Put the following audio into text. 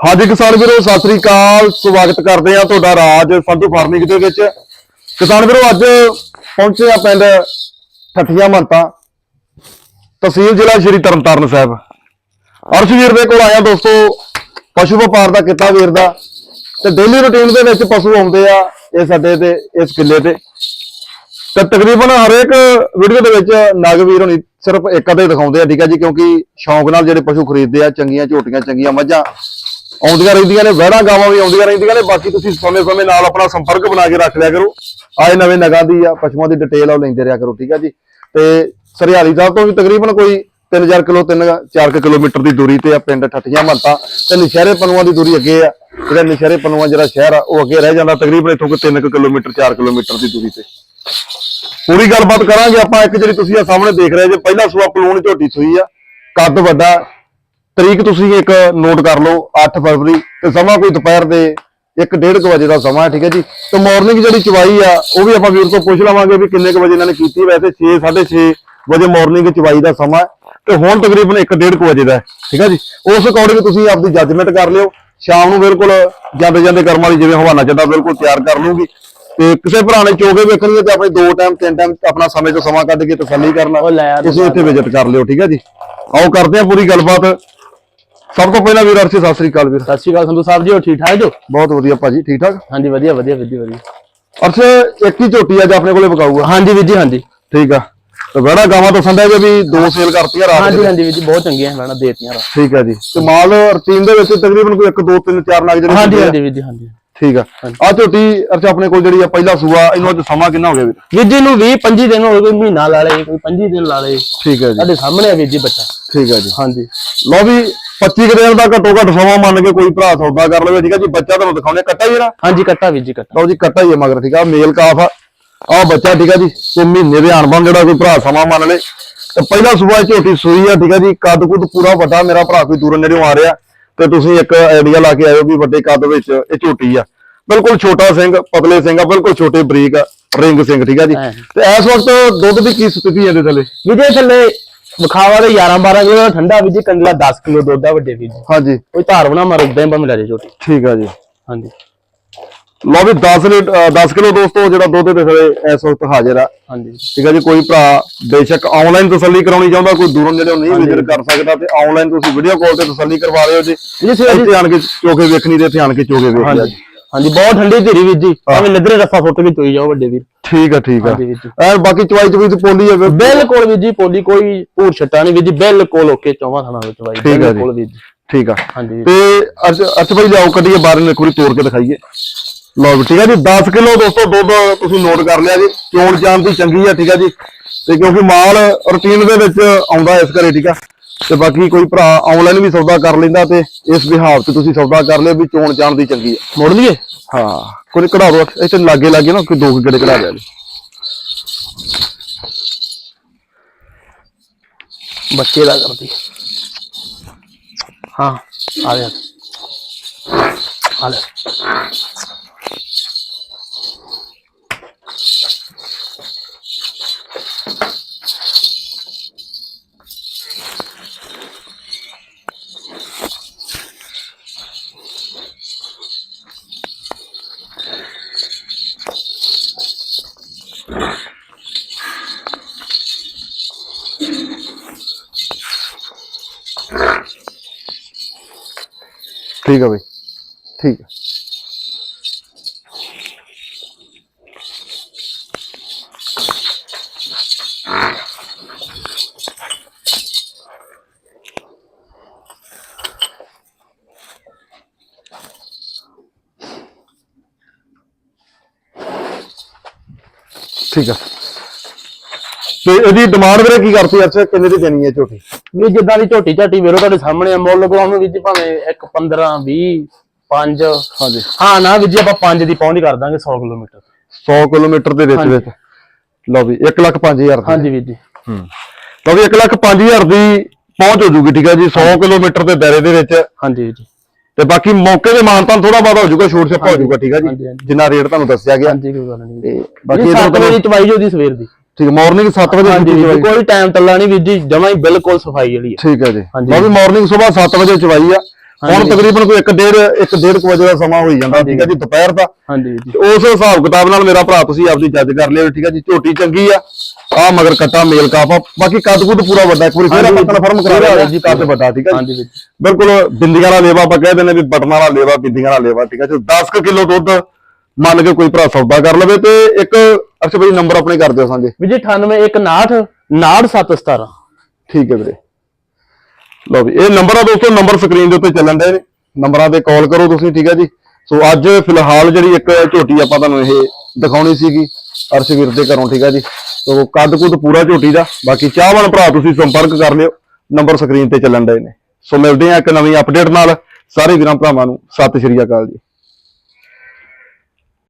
ਹਾਂਜੀ ਕਿਸਾਨ ਵੀਰੋ, ਸਤਿ ਸ੍ਰੀ ਅਕਾਲ। ਸਵਾਗਤ ਕਰਦੇ ਆ ਤੁਹਾਡਾ ਰਾਜ ਸੰਧੂ ਫਾਰਮਿੰਗ ਦੇ ਵਿੱਚ। ਕਿਸਾਨ ਵੀਰੋ, ਅੱਜ ਪਹੁੰਚੇ ਆ ਪਿੰਡ ਠੱਠੀਆਂ ਮੰਤਾ ਤਹਿਸੀਲ ਜ਼ਿਲ੍ਹਾ ਸ਼੍ਰੀ ਤਰਨਤਾਰਨ ਸਾਹਿਬ। ਅਰਸ਼ ਵੀਰ ਦੇ ਕੋਲ ਆਇਆ ਦੋਸਤੋ, ਪਸ਼ੂ ਵਪਾਰ ਦਾ ਕਿੱਤਾ ਵੀਰ ਦਾ। ਤੇ ਡੇਲੀ ਰੁਟੀਨ ਦੇ ਵਿੱਚ ਪਸ਼ੂ ਆਉਂਦੇ ਆ ਇਸ ਅੱਡੇ ਤੇ, ਇਸ ਕਿੱਲੇ ਤੇ। ਤੇ ਤਕਰੀਬਨ ਹਰੇਕ ਵੀਡੀਓ ਦੇ ਵਿੱਚ ਨਗ ਵੀਰ ਸਿਰਫ ਇੱਕ ਅੱਧੇ ਦਿਖਾਉਂਦੇ ਆ, ਠੀਕ ਆ ਜੀ, ਕਿਉਂਕਿ ਸ਼ੌਂਕ ਨਾਲ ਜਿਹੜੇ ਪਸ਼ੂ ਖਰੀਦਦੇ ਆ, ਚੰਗੀਆਂ ਝੋਟੀਆਂ, ਚੰਗੀਆਂ ਮੱਝਾਂ ਆਉਂਦੀਆਂ ਰਹਿੰਦੀਆਂ ਨੇ, ਵਹਿੜਾਂ ਗਾਵਾਂ ਵੀ ਆਉਂਦੀਆਂ ਰਹਿੰਦੀਆਂ ਨੇ, ਬਾਕੀ ਤੁਸੀਂ ਸਮੇਂ-ਸਮੇਂ ਨਾਲ ਆਪਣਾ ਸੰਪਰਕ ਬਣਾ ਕੇ ਰੱਖ ਲਿਆ ਕਰੋ। ਆਏ ਨਵੇਂ ਨਗਾਂ ਦੀ ਆ ਪਸ਼ੂਆਂ ਦੀ ਡਿਟੇਲ ਆ ਲੈਂਦੇ ਰਿਹਾ ਕਰੋ, ਠੀਕ ਆ ਜੀ? ਤੇ ਸਰਿਆਲੀ ਸਾਹਿਬ ਤੋਂ ਵੀ ਤਕਰੀਬਨ ਕੋਈ 3000 ਕਿਲੋ 3-4 ਕਿਲੋਮੀਟਰ ਦੀ ਦੂਰੀ ਤੇ ਆ, ਪਿੰਡ ਠੱਠੀਆਂ ਮੰਤਾ ਤੇ ਨਸ਼ਹਿਰੇ ਪਨੂਆਂ ਦੀ ਦੂਰੀ ਅੱਗੇ ਆ। ਜਿਹੜਾ ਨਸ਼ਹਿਰੇ ਪਨੂਆਂ ਜਿਹੜਾ ਸ਼ਹਿਰ ਆ, ਉਹ ਅੱਗੇ ਰਹਿ ਜਾਂਦਾ ਤਕਰੀਬਨ ਇੱਥੋਂ ਕੋਈ 3 ਕਿਲੋਮੀਟਰ 4 ਕਿਲੋਮੀਟਰ ਦੀ ਦੂਰੀ ਤੇ। ਪੂਰੀ ਗੱਲਬਾਤ ਕਰਾਂਗੇ ਆਪਾਂ, ਇੱਕ ਜਿਹੜੀ ਤੁਸੀਂ ਆ ਸਾਹਮਣੇ ਦੇਖ ਰਹੇ ਜੇ, ਪਹਿਲਾ ਸੂਆ ਪਲੂਣ ਝੋਟੀ ਸੂਈ ਆ, ਕੱਦ ਵੱਡਾ ਤਰੀਕ ਤੁਸੀਂ ਇੱਕ ਨੋਟ ਕਰ ਲਓ 8 ਫਰਵਰੀ ਤੇ ਸਮਾਂ ਕੋਈ ਦੁਪਹਿਰ ਦੇ 1:30 ਵਜੇ ਦਾ ਸਮਾਂ ਹੈ ਠੀਕ ਹੈ ਜੀ? ਤੇ ਮਾਰਨਿੰਗ ਜਿਹੜੀ ਚਵਾਈ ਆ ਉਹ ਵੀ ਆਪਾਂ ਵੀਰ ਤੋਂ ਪੁੱਛ ਲਵਾਂਗੇ ਵੀ ਕਿੰਨੇ ਕੁ ਵਜੇ ਇਹਨਾਂ ਨੇ ਕੀਤੀ ਵੈਸੇ 6 6:30 ਵਜੇ ਮਾਰਨਿੰਗ ਚਵਾਈ ਦਾ ਸਮਾਂ ਤੇ ਹੁਣ ਤਕਰੀਬਨ 1:30 ਵਜੇ ਦਾ ਹੈ ਠੀਕ ਹੈ ਜੀ? ਉਸ ਅਕੋਰਡਿੰਗ ਤੁਸੀਂ ਆਪਦੀ ਜੱਜਮੈਂਟ ਕਰ ਲਿਓ ਸ਼ਾਮ ਨੂੰ ਬਿਲਕੁਲ ਜਾਂਦੇ ਜਾਂਦੇ ਕਰਮ ਵਾਲੀ ਜਿਵੇਂ ਹਵਾਨਾ ਚੱਡਾ ਬਿਲਕੁਲ ਤਿਆਰ ਕਰ ਲੂਗੀ। ਤੇ ਕਿਸੇ ਭਰਾ ਨੇ ਚੋਗੇ ਵੇਖਣੀ ਹੈ ਤੇ ਆਪਣੇ ਦੋ ਟਾਈਮ ਤਿੰਨ ਟਾਈਮ ਆਪਣਾ ਸਮੇਂ ਤੋਂ ਸਮਾਂ ਕੱਢ ਕੇ ਤਸੱਲੀ ਕਰਨਾ ਆ ਤੁਸੀਂ ਇੱਥੇ ਵਿਜ਼ਿਟ ਕਰ ਲਿਓ ਠੀਕ ਹੈ ਜੀ? ਆਓ ਕਰਦੇ ਹਾਂ ਪੂਰੀ ਗੱਲਬਾਤ। ਸਭ ਤੋਂ ਪਹਿਲਾਂ ਵੀਰ ਅਰਸ਼ੀ ਸਤਿ ਸ੍ਰੀ ਅਕਾਲ ਵੀਰ। ਸਤਿ ਸ਼੍ਰੀ ਅਕਾਲ ਸੰਧੂ ਸਾਹਿਬ ਜੀ ਹੋ ਠੀਕ ਠਾਕ ਜੋ? ਬਹੁਤ ਵਧੀਆ ਭਾਜੀ ਠੀਕ ਠਾਕ? ਹਾਂਜੀ ਵਧੀਆ ਵਧੀਆ ਵਧੀਆ ਵਧੀਆ। ਅਰਸ਼ ਇੱਕ ਹੀ ਝੋਟੀ ਅੱਜ ਆਪਣੇ ਕੋਲੇ ਵਿਕਾਊ ਆ ਹਾਂਜੀ ਵੀਰ ਜੀ ਹਾਂਜੀ। ਠੀਕ ਆ। ਤੇ ਬੜਾ ਗਾਵਾਂ ਤੋਂ ਸੰਦਾ ਜੇ ਵੀ ਦੋ ਸੇਲ ਕਰਤੀਆਂ ਰਾਤ ਹਾਂਜੀ ਦੇ ਹਾਂਜੀ ਵੀਰ ਜੀ ਬਹੁਤ ਚੰਗੀਆਂ ਮੈਨਾਂ ਦੇਤੀਆਂ ਰਾ ਠੀਕ ਆ ਜੀ। ਤੇ ਮਾਲ ਰੁਟੀਨ ਦੇ ਵਿੱਚ ਤਕਰੀਬਨ ਕੋਈ 1 2 3 4 ਨਗ ਜਿਹੜੇ ਹਾਂਜੀ। ਹਾਂਜੀ ਵੀਰ ਜੀ ਹਾਂਜੀ। ਠੀਕ ਆ। ਆ ਝੋਟੀ ਅਰਸ਼ ਆਪਣੇ ਕੋਲ ਜਿਹੜੀ ਆ ਪਹਿਲਾ ਸੂਆ ਇਹਨੂੰ ਅੱਜ ਸਮਾਂ ਕਿੰਨਾ ਹੋ ਗਿਆ ਵੀਰ? ਵੀਰ ਜੀ ਨੂੰ 20 25 ਦਿਨ ਹੋ ਗਏ ਕੋਈ ਮਹੀਨਾ ਲਾ ਲੇ ਕੋਈ 25 ਦਿਨ ਲਾ ਲੇ ਠੀਕ ਆ ਜੀ। ਸਾਡੇ ਸਾਹਮਣੇ ਆ ਵੀਰ ਜੀ ਬੱਚਾ। ਠੀਕ ਆ ਜੀ। ਹਾਂਜੀ। ਲਓ ਵੀ 25 ਕੁ ਦਿਨ ਦਾ ਘੱਟੋ ਘੱਟ ਸਮਾਂ ਮੰਨ ਕੇ ਕੋਈ ਭਰਾ ਸੌਦਾ ਕਰ ਲਵੇ ਠੀਕ ਆ ਜੀ? ਬੱਚਾ ਤੁਹਾਨੂੰ ਦਿਖਾਉਣੇ ਕੱਟਾ ਹੀ ਨਾ ਹਾਂਜੀ ਕੱਟਾ ਵੀਰ ਜੀ ਕੱਟਾ। ਲਓ ਜੀ ਕੱਟਾ ਹੀ ਮਗਰ ਠੀਕ ਆ? ਮੇਲ ਕਾਫ ਆ। ਆਹ ਬੱਚਾ ਠੀਕ ਆ ਜੀ? ਤੇ ਮਹੀਨੇ ਦੇ ਅਣਬਣ ਜਿਹੜਾ ਕੋਈ ਭਰਾ ਸਮਾਂ ਮੰਨ ਲੇ। ਤੇ ਪਹਿਲਾ ਸੂਬਾ ਝੋਟੀ ਸੂਈ ਆ ਠੀਕ ਆ ਜੀ? ਕੱਦ ਕੁੱਦ ਪੂਰਾ ਵੱਡਾ ਮੇਰਾ ਭਰਾ ਕੋਈ ਦੂਰੋਂ ਨੇੜਿਓਂ ਆ ਰਿਹਾ। ਤੇ ਤੁਸੀਂ ਇੱਕ ਆਈਡੀਆ ਲਾ ਕੇ ਆਇਓ ਵੀ ਵੱਡੇ ਕੱਦ ਵਿੱਚ ਇਹ ਝੋਟੀ ਆ। ਬਿਲਕੁਲ ਛੋਟਾ ਸਿੰਘ ਪਤਲੇ ਸਿੰਘ ਆ ਬਿਲਕੁਲ ਛੋਟੇ ਬਰੀਕ ਰਿੰਗ ਸਿੰਘ ਠੀਕ ਆ ਜੀ। ਤੇ ਇਸ ਵਕਤ ਦੁੱਧ ਦੀ ਕੀ ਸਥਿਤੀ ਹੈ ਇਹਦੇ ਥੱਲੇ? ਵੀਰ ਥੱਲੇ ਵਿਖਾਵਾ ਦੇ 11 12 ਕਿਲੋ ਦਾ ਠੰਡਾ ਵੀਰ ਜੀ ਕੰਡਲਾ 10 ਕਿਲੋ ਦੁੱਧ ਆ ਵੱਡੇ ਜੀ। ਹਾਂਜੀ। ਕੋਈ ਧਾਰ ਬਣਾ ਮਾਰ ਉਦਾਂ ਹੀ ਬੰਮ ਲੈ ਜੇ ਛੋਟੀ ਠੀਕ ਆ ਜੀ। ਹਾਂਜੀ। ਲਓ ਵੀ 10 ਲੀਟਰ 10 ਕਿਲੋ ਦੋਸਤੋ ਜਿਹੜਾ ਦੁੱਧ ਦੇ ਥੱਲੇ ਇਸ ਵਕਤ ਹਾਜ਼ਰ ਆ। ਹਾਂਜੀ। ਠੀਕ ਹੈ ਜੀ ਕੋਈ ਭਰਾ ਬੇਸ਼ੱਕ ਆਨਲਾਈਨ ਤਸੱਲੀ ਕਰਾਉਣੀ ਚਾਹੁੰਦਾ ਕੋਈ ਦੂਰੋਂ ਨੇੜੋਂ ਨਹੀਂ ਵਿਜ਼ਿਟ ਕਰ ਸਕਦਾ ਤੇ ਆਨਲਾਈਨ ਤੁਸੀਂ ਵੀਡੀਓ ਕਾਲ ਤੇ ਤਸੱਲੀ ਕਰਵਾ ਲਿਓ ਜੀ। ਜੀ ਇੱਥੇ ਆਣ ਕੇ ਚੋਕੇ ਵੇਖਣੀ ਤੇ ਇੱਥੇ ਆਣ ਕੇ ਚੋਕੇ ਵੇਖ ਲਿਆ ਹਾਂਜੀ ਜੀ। ਹਾਂਜੀ। ਬਹੁਤ ਠੰਡੀ ਧੀਰੀ ਵੀਰ ਜੀ। ਭਾਵੇਂ ਨਦਰੇ ਰਫਾ ਫੁੱਟ ਕੇ ਚੋਈ ਜਾਓ ਵੱਡੇ ਵੀਰ। ਠੀਕ ਆ ਠੀਕ ਆ। ਐ ਬਾਕੀ ਚਵਾਈ ਚਵਾਈ ਤੇ ਪੋਲੀ ਹੈ ਫਿਰ। ਬਿਲਕੁਲ ਵੀਰ ਜੀ ਪੋਲੀ ਕੋਈ ਭੂਰ ਛੱਟਾ ਨਹੀਂ ਵੀਰ ਜੀ ਬਿਲਕੁਲ ਓਕੇ ਚੌਵਾਂ ਥਾਣਾ ਵਿੱਚ ਆ ਜੀ। ਬਿਲਕੁਲ ਵੀਰ ਜੀ। ਠੀਕ ਆ। ਹਾਂਜੀ। ਤੇ ਅੱਜ ਅੱਜ ਭਾਈ ਲਿਆਓ ਕੱਢੀਏ ਬਾਹਰ ਨੂੰ ਇੱਕ ਵਾਰੀ ਤੋੜ ਕੇ ਦਿਖਾਈਏ। ਲਓ ਵੀ ਠੀਕ ਆ ਜੀ 10 ਕਿਲੋ ਦੋਸਤੋ ਦੁੱਧ ਤੁਸੀਂ ਨੋਟ ਕਰ ਲਿਆ ਜੀ ਚੋਣ ਜਾਣ ਦੀ ਚੰਗੀ ਆ ਠੀਕ ਆ ਜੀ। ਤੇ ਕਿਉਂਕਿ ਮਾਲ ਰੁਟੀਨ ਦੇ ਵਿੱਚ ਆਉਂਦਾ ਇਸ ਘਰੇ ਠੀਕ ਆ ਤੇ ਬਾਕੀ ਕੋਈ ਭਰਾ ਆਨਲਾਈਨ ਵੀ ਸੌਦਾ ਕਰ ਲੈਂਦਾ ਤੇ ਇਸ ਵਿਹਾਰ ਤੇ ਤੁਸੀਂ ਸੌਦਾ ਕਰ ਲਿਓ ਵੀ ਚੋਣ ਜਾਣ ਦੀ ਚੰਗੀ ਆ। ਮੋੜ ਲਈਏ? ਹਾਂ ਕੋਈ ਕਢਾ ਦੋ ਇੱਥੇ ਲਾਗੇ ਲਾਗੇ ਨਾ ਕੋਈ ਦੋ ਗੇੜੇ ਕਢਾ ਲਿਆ ਜੀ। ਬੱਚੇ ਦਾ ਕਰਦੀ। ਹਾਂ ਆ ਗਿਆ ਆ ਲੈ। ਠੀਕ ਆ ਬਈ। ਠੀਕ ਆ। ਠੀਕ ਆ। ਤੇ ਇਹਦੀ ਡਿਮਾਂਡ ਵੀਰੇ ਕੀ ਕਰਤੀ ਅੱਛਾ ਕਿੰਨੇ ਦੀ ਦੇਣੀ ਹੈ ਝੋਟੀ? ਵੀ ਜਿੱਦਾਂ ਦੀ ਝੋਟੀ ਝਾਟੀ ਵੇਰੋ ਤੁਹਾਡੇ ਸਾਹਮਣੇ ਆ ਮੁੱਲ ਵੀਰ ਜੀ ਭਾਵੇਂ ਇੱਕ 15 20 5 ਹਾਂਜੀ। ਹਾਂ ਨਾ ਵੀਰ ਜੀ ਆਪਾਂ 5 ਦੀ ਪਹੁੰਚ ਕਰ ਦਾਂਗੇ 100 ਕਿਲੋਮੀਟਰ। 100 ਕਿਲੋਮੀਟਰ ਦੇ ਵਿੱਚ। ਵਿੱਚ। ਲਓ ਵੀ 1 ਲੱਖ 5000 ਦੀ। ਹਾਂਜੀ ਵੀਰ ਜੀ। ਹੂੰ। ਲਓ ਵੀ 1 ਲੱਖ 5000 ਦੀ ਪਹੁੰਚ ਹੋ ਜੂਗੀ ਠੀਕ ਹੈ ਜੀ 100 ਕਿਲੋਮੀਟਰ ਦੇ ਦਾਇਰੇ ਦੇ ਵਿੱਚ। ਹਾਂਜੀ ਜੀ। ਤੇ ਬਾਕੀ ਮੌਕੇ ਦੇ ਮਾਨਤਾਨ ਥੋੜਾ ਬਹੁਤਾ ਹੋ ਜਾਊਗਾ ਛੋਟ ਛੱਪਾ ਹੋ ਜਾਊਗਾ ਠੀਕ ਹੈ ਜੀ। ਜਿੰਨਾ ਰੇਟ ਤੁਹਾਨੂੰ ਦੱਸਿਆ ਗਿਆ। ਹਾਂਜੀ ਕੋਈ ਗੱਲ ਨਹੀਂ। ਤੇ ਬਾਕੀ 7 ਵਜੇ ਚਵਾਈ ਜੋ ਦੀ ਸਵੇਰ ਦੀ। ਠੀਕ ਮਾਰਨਿੰਗ 7 ਵਜੇ ਹਾਂਜੀ ਜੀ, ਚਵਾਈ ਕੋਈ ਟਾਈਮ ਤੱਲਾ ਨਹੀਂ ਵੀਰ ਜੀ ਜਮਾਂ ਹੀ ਬਿਲਕੁਲ ਸਫ਼ਾਈ ਵਾਲੀ ਹੈ ਠੀਕ ਹੈ ਜੀ। ਹਾਂਜੀ। ਵੀ ਮਾਰਨਿੰਗ ਸਵੇਰ 7 ਵਜੇ ਚਵਾਈ ਆ। ਹੁਣ ਹਾਂਜੀ। ਤਕਰੀਬਨ ਕੋਈ 1 ਡੇਢ 1 ਡੇਢ ਕੁ ਵਜੇ ਦਾ ਸਮਾਂ ਹੋਈ ਜਾਂਦਾ ਠੀਕ ਹੈ ਜੀ ਦੁਪਹਿਰ ਦਾ। ਹਾਂਜੀ ਵੀਰ ਜੀ ਉਸ ਹਿਸਾਬ ਕਿਤਾਬ ਨਾਲ ਮੇਰਾ ਭਰਾ ਤੁਸੀਂ ਆਪਦੀ ਜੱਜ ਕਰ ਲਿਓ ਠੀਕ ਹੈ ਜੀ ਝੋਟੀ ਚੰਗੀ ਆ। ਆ ਮਗਰ ਕੱਟਾ ਮੇਲ ਕਾਫਾ। ਬਾਕੀ ਕੱਦ ਕੁੱਦ ਪੂਰਾ ਵੱਡਾ ਇੱਕ ਵਾਰੀ ਫੇਰ ਆਪਾਂ ਕਨਫਰਮ ਕਰਾ ਲਿਆ ਜੀ, ਕੱਦ ਵੱਡਾ ਠੀਕ ਹੈ ਜੀ। ਹਾਂਜੀ ਵੀਰ ਜੀ। ਬਿਲਕੁਲ ਬਿੰਦੀਆਂ ਵਾਲਾ ਲੇਵਾ ਆਪਾਂ ਕਹਿ ਦਿੰਦੇ ਵੀ ਬਟਨਾਂ ਵਾਲਾ ਲੇਵਾ ਬਿੰਦੀਆਂ ਵਾਲਾ ਲੇਵਾ ਠੀਕ ਹੈ ਜੀ। 10 ਕਿਲੋ ਦੁੱਧ ਮੰਨ ਕੇ ਕੋਈ ਭਰਾ ਸੌਦਾ ਕਰ ਲਵੇ ਤੇ ਇੱਕ ਅਰਸ਼ ਭਾਈ ਨੰਬਰ ਆਪਣੇ ਕਰ ਦਿਓ ਸਾਂਝੇ। ਵੀਰ ਜੀ 98 99717 ਠੀਕ ਹੈ ਵੀਰੇ। ਲਓ ਵੀ ਇਹ ਨੰਬਰ ਆ ਦੋਸਤੋ ਨੰਬਰ ਸਕਰੀਨ ਦੇ ਉੱਤੇ ਚੱਲਣ ਦੇ ਨੇ। ਨੰਬਰਾਂ ਤੇ ਕਾਲ ਕਰੋ ਤੁਸੀਂ ਠੀਕ ਹੈ ਜੀ। ਸੋ ਅੱਜ ਫਿਲਹਾਲ ਜਿਹੜੀ ਇੱਕ ਝੋਟੀ ਆਪਾਂ ਤੁਹਾਨੂੰ ਇਹ ਦਿਖਾਉਣੀ ਸੀਗੀ ਅਰਸ਼ਵੀਰ ਦੇ ਘਰੋਂ ਠੀਕ ਹੈ ਜੀ। ਸੋ ਕੱਦ ਕੁੱਦ ਪੂਰਾ ਝੋਟੀ ਦਾ। ਬਾਕੀ ਚਾਹਵਾਨ ਭਰਾ ਤੁਸੀਂ ਸੰਪਰਕ ਕਰ ਲਿਓ ਨੰਬਰ ਸਕਰੀਨ ਤੇ ਚੱਲਣ ਦੇ ਨੇ। ਸੋ ਮਿਲਦੇ ਆ ਇੱਕ ਨਵੀਂ ਅਪਡੇਟ ਨਾਲ। ਸਾਰੇ ਵੀਰਾਂ ਭਰਾਵਾਂ ਨੂੰ ਸਤਿ ਸ਼੍ਰੀ ਅਕਾਲ ਜੀ।